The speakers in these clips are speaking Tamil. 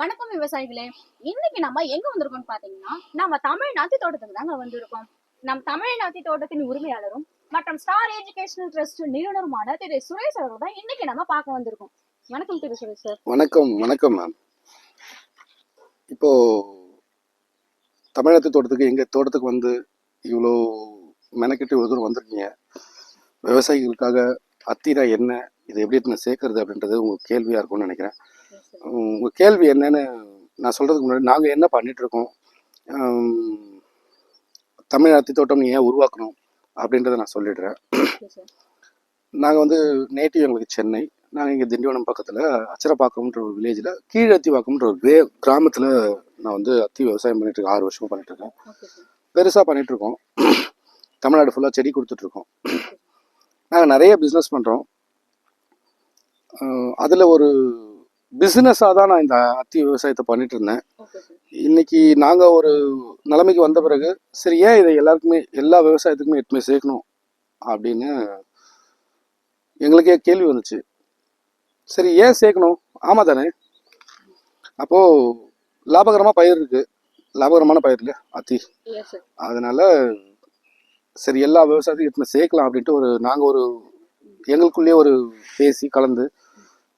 வணக்கம் விவசாயிகளே. இன்னைக்கு நம்ம எங்க வந்திருக்கோம்னு பாத்தீங்கன்னா நம்ம தமிழ்நாட்டு தோட்டத்துக்கு தாங்க வந்திருக்கோம். நம் தமிழ்நாட்டு தோட்டத்தின் உரிமையாளரும் மற்றும் ஸ்டார் எஜுகேஷனல் ட்ரஸ்ட் நிறுவனருமான திரு சுரேஷ் அவர்கள் தான் இன்னைக்கு நம்ம பார்க்க வந்திருக்கோம். வணக்கம் திரு சுரேஷ் சார் வணக்கம் வணக்கம் மேம் இப்போ தமிழ்நாட்டு தோட்டத்துக்கு எங்க தோட்டத்துக்கு வந்து இவ்வளோ மெனக்கெட்டு இவ்வளோ தூரம் வந்திருக்கீங்க? விவசாயிகளுக்காக அத்திரா என்ன இதை எப்படி நான் சேர்க்கறது அப்படின்றது உங்களுக்கு கேள்வியாக இருக்கும்னு நினைக்கிறேன். உங்கள் கேள்வி என்னன்னு நான் சொல்கிறதுக்கு முன்னாடி நாங்கள் என்ன பண்ணிட்டு இருக்கோம் உம், தமிழ் அத்தி தோட்டம் ஏன் உருவாக்கணும்? அப்படின்றத நான் சொல்லிடுறேன். நாங்கள் வந்து நேட்டிவ் எங்களுக்கு சென்னை. நாங்கள் இங்கே திண்டிவனம் பக்கத்தில் அச்சரப்பாக்கம்ன்ற ஒரு வில்லேஜில் கீழத்திவாக்கம்ன்ற ஒரு வே கிராமத்தில் நான் வந்து அத்தி விவசாயம் பண்ணிட்டு இருக்கேன் ஆறு வருஷமா பண்ணிட்டு இருக்கேன் ஓகே சார் பெருசாக பண்ணிட்டு இருக்கோம் தமிழ்நாடு ஃபுல்லாக செடி கொடுத்துட்ருக்கோம் நாங்கள் நிறைய பிஸ்னஸ் பண்ணுறோம் அதில் ஒரு பிஸ்னஸாக தான் நான் இந்த அத்தி விவசாயத்தை பண்ணிட்டு இருந்தேன். இன்னைக்கு நாங்கள் ஒரு நிலைமைக்கு வந்த பிறகு சரி ஏன் இதை எல்லாருக்குமே எல்லா விவசாயத்துக்குமே எட்டுமே சேர்க்கணும்? அப்படின்னு எங்களுக்கே கேள்வி வந்துச்சு. சரி ஏன் சேர்க்கணும்? ஆமாம் தானே. அப்போது லாபகரமாக பயிர் இருக்கு. லாபகரமான பயிர் இல்லையா? அத்தி. அதனால சரி எல்லா விவசாயத்தையும் எட்டுமே சேர்க்கலாம் அப்படின்ட்டு ஒரு நாங்கள் ஒரு எங்களுக்குள்ளேயே ஒரு பேசி கலந்து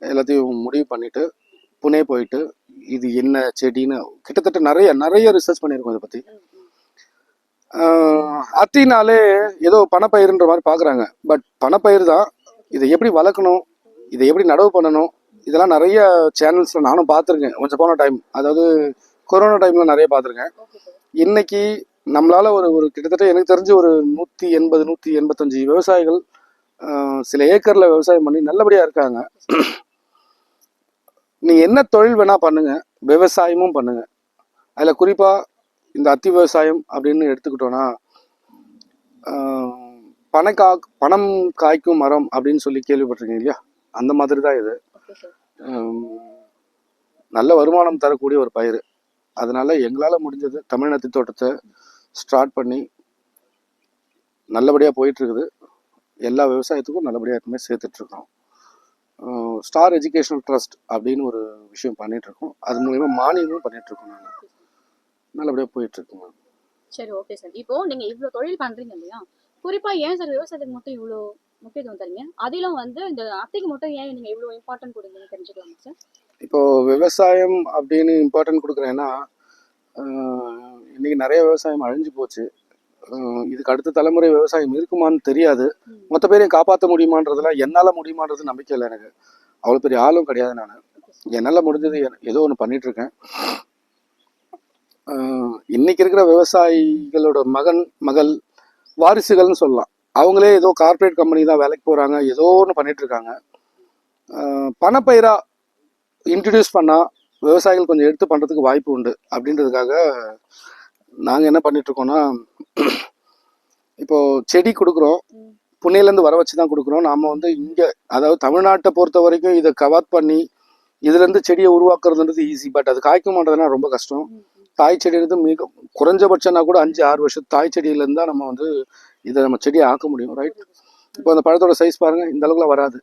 எல்லாத்தையும் முடிவு பண்ணிட்டு புனே போயிட்டு இது என்ன செடின்னு கிட்டத்தட்ட நிறைய நிறைய ரிசர்ச் பண்ணியிருக்கோம் இதை பற்றி அத்தினாலே ஏதோ பணப்பயிருன்ற மாதிரி பார்க்குறாங்க. பட் பணப்பயிர் தான் இதை எப்படி வளர்க்கணும் இதை எப்படி நடவு பண்ணணும் இதெல்லாம் நிறைய சேனல்ஸில் நானும் பார்த்துருக்கேன். கொஞ்சம் போன டைம் அதாவது கொரோனா டைமில் நிறைய பார்த்துருக்கேன். இன்னைக்கு நம்மளால் ஒரு ஒரு கிட்டத்தட்ட எனக்கு தெரிஞ்சு ஒரு நூற்றி எண்பது நூற்றி எண்பத்தஞ்சு விவசாயிகள் சில ஏக்கரில் விவசாயம் பண்ணி நல்லபடியாக இருக்காங்க. நீ என்ன தொழில் வேணா பண்ணுங்க விவசாயமும் பண்ணுங்க. அதுல குறிப்பா இந்த அத்தி விவசாயம் அப்படின்னு எடுத்துக்கிட்டோம்னா ஆஹ், பணக்கா பணம் காய்க்கும் மரம் அப்படின்னு சொல்லி கேள்விப்பட்டிருக்கீங்க இல்லையா? அந்த மாதிரி தான் இது நல்ல வருமானம் தரக்கூடிய ஒரு பயிர் அதனால எங்களால் முடிஞ்சது தமிழ்நாட்டு தோட்டத்தை ஸ்டார்ட் பண்ணி நல்லபடியாக போயிட்டு இருக்குது. எல்லா விவசாயத்துக்கும் நல்லபடியாக எப்பவுமே சேர்த்துட்டு இருக்கோம். ஸ்டார் எஜுகேஷனல் ட்ரஸ்ட் அப்படின்னு ஒரு விஷயம் பண்ணிட்டு இருக்கோம் அது மூலயமா மானியமும் பண்ணிட்டு இருக்கோம் நாங்கள் நல்லபடியாக போயிட்டு இருக்கோம் சரி ஓகே சார் இப்போ நீங்க இவ்வளவு தொழில் பண்றீங்க இல்லையா? குறிப்பா ஏன் சார் விவசாயத்துக்கு மட்டும் இவ்வளோ முக்கியத்துவம் தரீங்க அதிலும் வந்து இந்த அத்தைக்கு மட்டும் ஏன் நீங்க இவ்வளவு இம்பார்ட்டன்ட் கொடுங்கன்னு தெரிஞ்சுக்கலாமா சார் இப்போ விவசாயம் அப்படின்னு இம்பார்ட்டன்ட் கொடுக்குறேன்னா ஆஹ், இன்னைக்கு நிறைய விவசாயம் அழிஞ்சு போச்சு. இதுக்கு அடுத்த தலைமுறை விவசாயம் இருக்குமான்னு தெரியாது. மற்ற மொத்த பேரையும் காப்பாற்ற முடியுமான்றதுலாம் என்னால் முடியுமான்றது நம்பிக்கை இல்லை எனக்கு. அவ்வளோ பெரிய ஆளும் கிடையாது நான். என்னால் முடிஞ்சது ஏதோ ஒன்று பண்ணிட்டு இருக்கேன் இன்னைக்கு இருக்கிற விவசாயிகளோட மகன் மகள் வாரிசுகள்னு சொல்லலாம். அவங்களே ஏதோ கார்ப்பரேட் கம்பெனி தான் வேலைக்கு போகிறாங்க ஏதோ ஒன்று பண்ணிட்டு இருக்காங்க ஆஹ், இன்ட்ரடியூஸ் பண்ணால் விவசாயிகள் கொஞ்சம் எடுத்து பண்ணுறதுக்கு வாய்ப்பு உண்டு. அப்படின்றதுக்காக நாங்கள் என்ன பண்ணிட்டு இப்போ செடி கொடுக்குறோம். புனேலேருந்து வர வச்சு தான் கொடுக்குறோம். நாம் வந்து இங்கே அதாவது தமிழ்நாட்டை பொறுத்த வரைக்கும் இதை கவர் பண்ணி இதுலேருந்து செடியை உருவாக்குறதுன்றது ஈஸி பட் அது காய்க்க மாட்டதுன்னா ரொம்ப கஷ்டம். தாய் செடியிலிருந்து மிக குறைஞ்சபட்சம்னா கூட அஞ்சு ஆறு வருஷம் தாய் செடியிலேருந்து தான் நம்ம வந்து இதை நம்ம செடியை ஆக்க முடியும் ரைட் இப்போ அந்த பழத்தோட சைஸ் பாருங்க இந்த அளவுக்குலாம் வராது.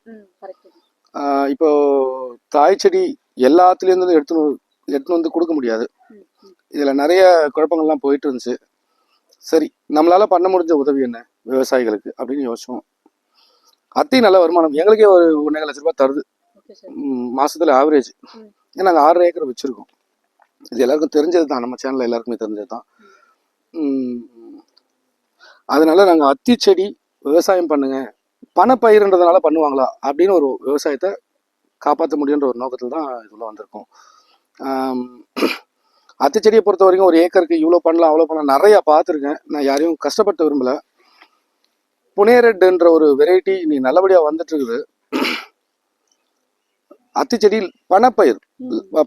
இப்போ தாய் செடி எல்லாத்துலேருந்து எடுத்து எடுத்துன்னு வந்து கொடுக்க முடியாது. இதில் நிறைய குழப்பங்கள்லாம் போயிட்டு இருந்துச்சு. சரி நம்மளால பண்ண முடிஞ்ச உதவி என்ன? விவசாயிகளுக்கு அப்படின்னு யோசிச்சோம் அத்தி நல்ல வருமானம். எங்களுக்கே ஒரு ஒன்றரை லட்ச ரூபாய் தருது. மாசத்துல ஆவரேஜ். ஏன்னா நாங்கள் ஆறரை ஏக்கர் வச்சுருக்கோம். இது எல்லாருக்கும் தெரிஞ்சது தான் நம்ம சேனலில் எல்லாருக்குமே தெரிஞ்சது தான் அதனால நாங்கள் அத்தி செடி விவசாயம் பண்ணுங்க. பணப்பயிர்ன்றதுனால பண்ணுவாங்களா? அப்படின்னு ஒரு விவசாயத்தை காப்பாற்ற முடியுன்ற ஒரு நோக்கத்தில் தான் இதுல வந்திருக்கோம். அத்தி செடியை பொறுத்த வரைக்கும் ஒரு ஏக்கருக்கு இவ்வளோ பண்ணலாம் அவ்வளோ பண்ணலாம். நிறையா பார்த்துருக்கேன். நான் யாரையும் கஷ்டப்பட்டு விரும்பல. புனே ரெட்டுன்ற ஒரு வெரைட்டி நீ நல்லபடியாக வந்துட்டு இருக்குது அத்தி செடி பணப்பயிர்.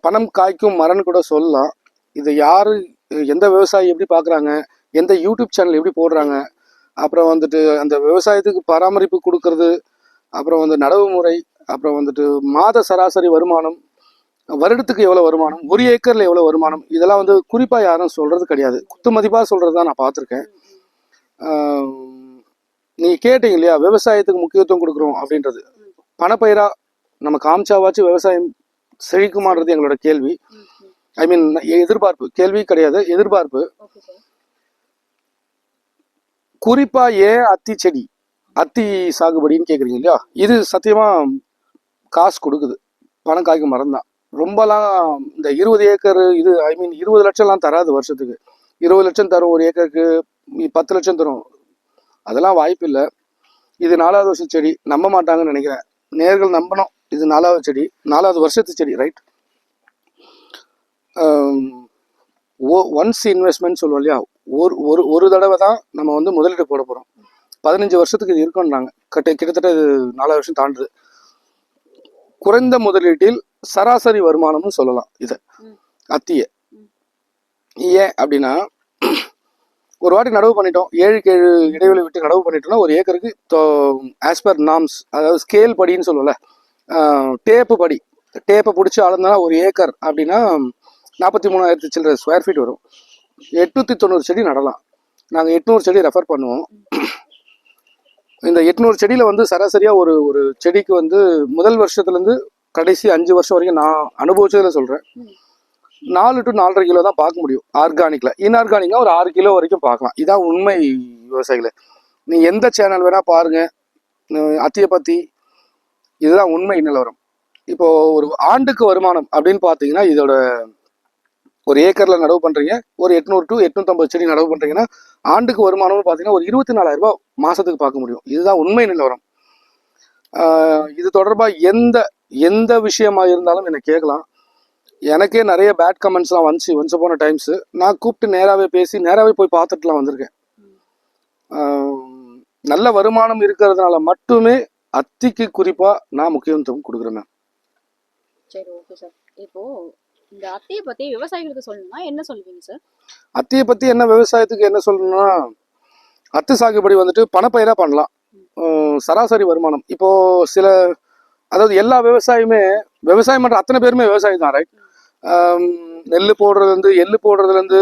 பணம் காய்க்கும் மரம்னு கூட சொல்லலாம். இதை யாரு எந்த விவசாயி எப்படி பார்க்குறாங்க? எந்த யூடியூப் சேனல் எப்படி போடுறாங்க? அப்புறம் வந்துட்டு அந்த விவசாயத்துக்கு பராமரிப்பு கொடுக்கறது அப்புறம் வந்து நடவு முறை அப்புறம் வந்துட்டு மாத சராசரி வருமானம் வருடத்துக்கு எவ்வளோ வருமானம்? ஒரு ஏக்கரில் எவ்வளோ வருமானம்? இதெல்லாம் வந்து குறிப்பாக யாரும் சொல்கிறது கிடையாது. குத்து மதிப்பாக சொல்கிறது தான் நான் பார்த்துருக்கேன். நீங்கள் கேட்டீங்க இல்லையா? விவசாயத்துக்கு முக்கியத்துவம் கொடுக்குறோம் அப்படின்றது. பணப்பயிரா நம்ம காமிச்சாவாச்சும் விவசாயம் செழிக்குமான்றது எங்களோட கேள்வி. ஐ மீன் எதிர்பார்ப்பு. கேள்வி கிடையாது எதிர்பார்ப்பு. குறிப்பா ஏன் அத்தி செடி? அத்தி சாகுபடின்னு கேக்குறீங்க இல்லையா? இது சத்தியமா காசு கொடுக்குது. பணம் காய்க்கும் மரம் தான் ரொம்பலாம் இந்த இருபது ஏக்கர் இது ஐ மீன் இருபது லட்சம்லாம் தராது வருஷத்துக்கு. இருபது லட்சம் தரும் ஒரு ஏக்கருக்கு பத்து லட்சம் தரும். அதெல்லாம் வாய்ப்பு இல்லை. இது நாலாவது வருஷம் செடி நம்ப மாட்டாங்கன்னு நினைக்கிறேன். நேர்கள் நம்பணும் இது நாலாவது செடி நாலாவது வருஷத்து செடி ரைட் ஓ ஒன்ஸ் இன்வெஸ்ட்மெண்ட் சொல்லுவோம் இல்லையா? ஒரு ஒரு ஒரு தடவை தான் நம்ம வந்து முதலீடு போட போகிறோம் பதினஞ்சு வருஷத்துக்கு இது இருக்கோன்றாங்க கட்ட கிட்டத்தட்ட இது நாலாவது வருஷம் தாண்டுது. குறைந்த முதலீட்டில் சராசரி வருமானம்னு சொல்லலாம் இதை. அத்திய. ஏன் அப்படின்னா ஒரு வாட்டி நடவு பண்ணிட்டோம். ஏழுக்கு ஏழு இடைவெளி விட்டு நடவு பண்ணிட்டோம்னா ஒரு ஏக்கருக்கு ஆஸ் பர் நாம்ஸ் அதாவது ஸ்கேல் படின்னு சொல்லுவோம்ல டேப்பு படி. டேப்பை பிடிச்சி அளந்தனா ஒரு ஏக்கர் அப்படின்னா நாற்பத்தி மூணாயிரத்தி சில்லற ஸ்கொயர் ஃபீட் வரும். எட்நூற்றி தொண்ணூறு செடி நடலாம். நாங்கள் எட்நூறு செடி ரெஃபர் பண்ணுவோம். இந்த எட்நூறு செடியில் வந்து சராசரியாக ஒரு ஒரு செடிக்கு வந்து முதல் வருஷத்துலேருந்து கடைசி அஞ்சு வருஷம் வரைக்கும் நான் அனுபவிச்சதில் சொல்கிறேன் நாலு டு நாலரை கிலோ தான் பார்க்க முடியும் ஆர்கானிக்கில் இன்ஆர்கானிக்காக ஒரு ஆறு கிலோ வரைக்கும் பார்க்கலாம். இதான் உண்மை விவசாயிகளை. நீ எந்த சேனல் வேணால் பாருங்கள் அத்தியை பற்றி இதுதான் உண்மை நிலவரம். இப்போ ஒரு ஆண்டுக்கு வருமானம் அப்படின்னு பார்த்தீங்கன்னா இதோட ஒரு ஏக்கர்ல நடவு பண்றீங்க ஒரு எட்நூறு டு எட்நூற்றம்பது செடி நடவு பண்றீங்கன்னா ஆண்டுக்கு வருமானம்னு பார்த்தீங்கன்னா ஒரு இருபத்தி நாலாயிரம் ரூபாய் மாசத்துக்கு பார்க்க முடியும். இதுதான் உண்மை நிலவரம். இது தொடர்பாக எந்த எந்த விஷயமா இருந்தாலும் என்னை கேட்கலாம். எனக்கே நிறைய பேட் கமெண்ட்ஸ்லாம் வந்துச்சு ஒன்ஸ் போன டைம்ஸ் நான் கூப்பிட்டு நேராகவே பேசி நேராகவே போய் பார்த்துட்டுலாம் வந்திருக்கேன். நல்ல வருமானம் இருக்கிறதுனால மட்டுமே அத்திக்கு குறிப்பாக நான் முக்கியத்துவம் கொடுக்குறேன் மேம். சரி ஓகே சார் இப்போ இந்த அத்தையை பத்தி விவசாயிகளுக்கு சொல்லணும்னா என்ன சொல்லுவீங்க சார் அத்தியை பற்றி என்ன விவசாயத்துக்கு என்ன சொல்லணும்னா அத்து சாகுபடி வந்துட்டு பணப்பயிராக பண்ணலாம். சராசரி வருமானம். இப்போ சில அதாவது எல்லா விவசாயமே விவசாயம் பண்ணுற அத்தனை பேருமே விவசாயம் தான் ரைட் நெல் போடுறதுலேருந்து எள்ளு போடுறதுலேருந்து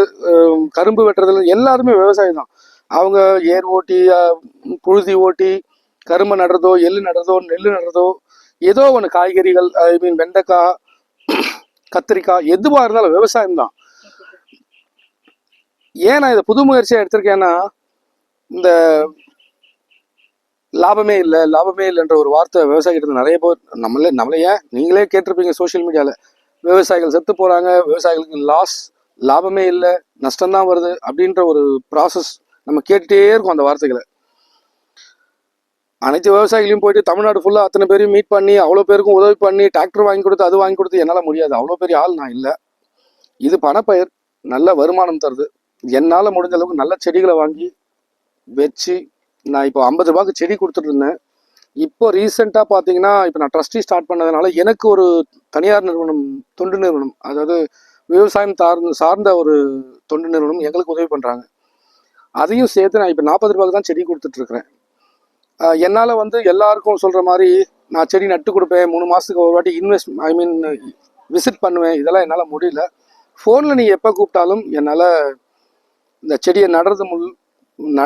கரும்பு வெட்டுறதுலேருந்து எல்லாருமே விவசாயம் தான். அவங்க ஏர் ஓட்டி புழுதி ஓட்டி கரும்பு நடுறதோ எள்ளு நடுறதோ நெல் நடுறதோ ஏதோ ஒன்று காய்கறிகள் ஐ மீன் வெண்டைக்காய் கத்திரிக்காய் எதுவாக இருந்தாலும் விவசாயம் தான். ஏன் நான் இதை புது முயற்சியாக எடுத்திருக்கேன்னா இந்த லாபமே இல்லை லாபமே இல்லைன்ற ஒரு வார்த்தை விவசாயிகிட்ட நிறைய பேர் நம்மளே நம்மளே ஏன்? நீங்களே கேட்டிருப்பீங்க சோஷியல் மீடியாவில் விவசாயிகள் செத்து போகிறாங்க விவசாயிகளுக்கு லாஸ் லாபமே இல்லை நஷ்டம்தான் வருது அப்படின்ற ஒரு ப்ராசஸ் நம்ம கேட்டுட்டே இருக்கோம் அந்த வார்த்தைகளை. அனைத்து விவசாயிகளையும் போயிட்டு தமிழ்நாடு ஃபுல்லாக அத்தனை பேரையும் மீட் பண்ணி அவ்வளோ பேருக்கும் உதவி பண்ணி டிராக்டர் வாங்கி கொடுத்து அது வாங்கி கொடுத்து என்னால் முடியாது. அவ்வளோ பெரிய ஆள் நான் இல்லை. இது பணப்பயிர் நல்ல வருமானம் தருது. என்னால் முடிஞ்ச அளவுக்கு நல்ல செடிகளை வாங்கி வச்சு நான் இப்போ ஐம்பது ரூபாய்க்கு செடி கொடுத்துட்ருந்தேன் இப்போ ரீசெண்டாக பார்த்தீங்கன்னா இப்போ நான் ட்ரஸ்டி ஸ்டார்ட் பண்ணதுனால எனக்கு ஒரு தனியார் நிறுவனம் தொண்டு நிறுவனம் அதாவது விவசாயம் சார்ந்த சார்ந்த ஒரு தொண்டு நிறுவனம் எங்களுக்கு உதவி பண்ணுறாங்க அதையும் சேர்த்து நான் இப்போ நாற்பது ரூபாய்க்கு தான் செடி கொடுத்துட்ருக்குறேன் என்னால் வந்து எல்லாருக்கும் சொல்கிற மாதிரி நான் செடி நட்டு கொடுப்பேன். மூணு மாதத்துக்கு ஒரு வாட்டி இன்வெஸ்ட் ஐ மீன் விசிட் பண்ணுவேன். இதெல்லாம் என்னால் முடியல. ஃபோனில் நீங்கள் எப்போ கூப்பிட்டாலும் என்னால் இந்த செடியை நடுறது முள்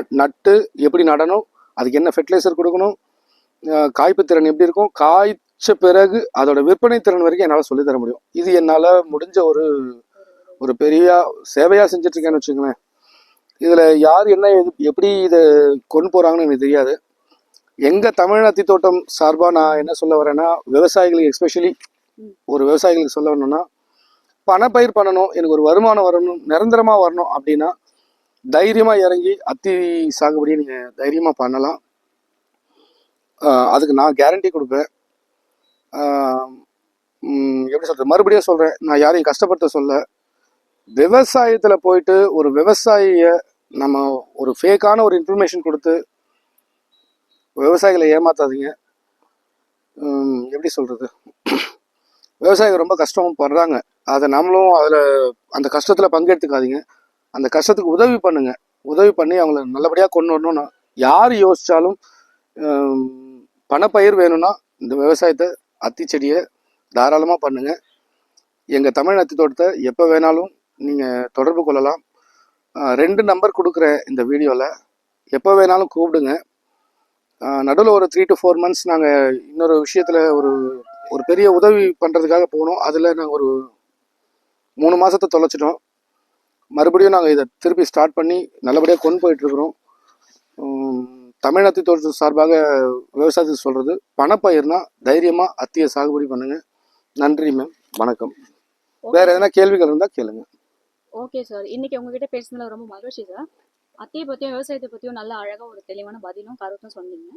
நட்டு எப்படி நடணும் அதுக்கு என்ன ஃபெர்டிலைசர் கொடுக்கணும் காய்ப்பு திறன் எப்படி இருக்கும் காய்ச்ச பிறகு அதோட விற்பனை திறன் வரைக்கும் என்னால் சொல்லித் தர முடியும். இது என்னால் முடிஞ்ச ஒரு ஒரு பெரிய சேவையாக செஞ்சிட்ருக்கேன்னு வச்சுக்கோங்களேன். இதில் யார் என்ன எது- எப்படி இதை கொண்டு போகிறாங்கன்னு எனக்கு தெரியாது. எங்கள் தமிழ்நாத்தி தோட்டம் சார்பாக நான் என்ன சொல்ல வரேன்னா விவசாயிகளுக்கு எஸ்பெஷலி ஒரு விவசாயிகளுக்கு சொல்ல வரணும்னா பணப்பயிர் பண்ணணும் எனக்கு ஒரு வருமானம் வரணும் நிரந்தரமாக வரணும் அப்படின்னா தைரியமாக இறங்கி அத்தி சாகுபடியை நீங்கள் தைரியமாக பண்ணலாம். அதுக்கு நான் கேரண்டி கொடுப்பேன். எப்படி சொல்கிறது மறுபடியும் சொல்கிறேன் நான் யாரையும் கஷ்டப்படுத்த சொல்ல. விவசாயத்தில் போயிட்டு ஒரு விவசாயிய நம்ம ஒரு ஃபேக்கான ஒரு இன்ஃபர்மேஷன் கொடுத்து விவசாயிகளை ஏமாத்தாதீங்க. எப்படி சொல்கிறது விவசாயிகள் ரொம்ப கஷ்டம் படுறாங்க. அதை நம்மளும் அதில் அந்த கஷ்டத்தில் பங்கெடுத்துக்காதீங்க. அந்த கஷ்டத்துக்கு உதவி பண்ணுங்க. உதவி பண்ணி அவங்கள நல்லபடியாக கொண்டு வரணும்னா யார் யோசித்தாலும் பணப்பயிர் வேணும்னா இந்த விவசாயத்தை அத்தி செடியை தாராளமாக பண்ணுங்க. எங்கள் தமிழ் அத்தி தோட்டத்தை எப்போ வேணாலும் நீங்கள் தொடர்பு கொள்ளலாம். ரெண்டு நம்பர் கொடுக்குறேன் இந்த வீடியோவில் எப்போ வேணாலும் கூப்பிடுங்க. நடுவில் ஒரு த்ரீ டு ஃபோர் மந்த்ஸ் நாங்கள் இன்னொரு விஷயத்தில் ஒரு ஒரு பெரிய உதவி பண்ணுறதுக்காக போனோம். அதில் நாங்கள் ஒரு மூணு மாதத்தை தொலைச்சிட்டோம். மறுபடியும் நாங்கள் இதை திருப்பி ஸ்டார்ட் பண்ணி நல்லபடியாக கொண்டு போயிட்டு இருக்கிறோம். உம், தமிழ் தோட்டத்து சார்பாக விவசாயத்துக்கு சொல்றது பணப்பயிர்னா தைரியமா அத்தியை சாகுபடி பண்ணுங்க. நன்றி மேம் வணக்கம். வேற எதனா கேள்விகள் இருந்தா கேளுங்க. ஓகே சார் இன்னைக்கு உங்ககிட்ட பேசுனதுல ரொம்ப மகிழ்ச்சி சார் அத்தையை பத்தியும் விவசாயத்தை பத்தியும் நல்ல அழகா ஒரு தெளிவான பதிலும் கருத்தும் சொன்னீங்க.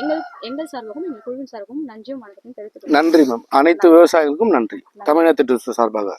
எங்கள் எங்கள் சார்பாகவும் எங்கள் குழுவின் சார்பாகவும் நன்றியும் வணக்கத்தையும் தெரிவித்துக்கிறோம் நன்றி மேம் அனைத்து விவசாயிகளுக்கும் நன்றி. தமிழகத்திட்டு சார்பாக.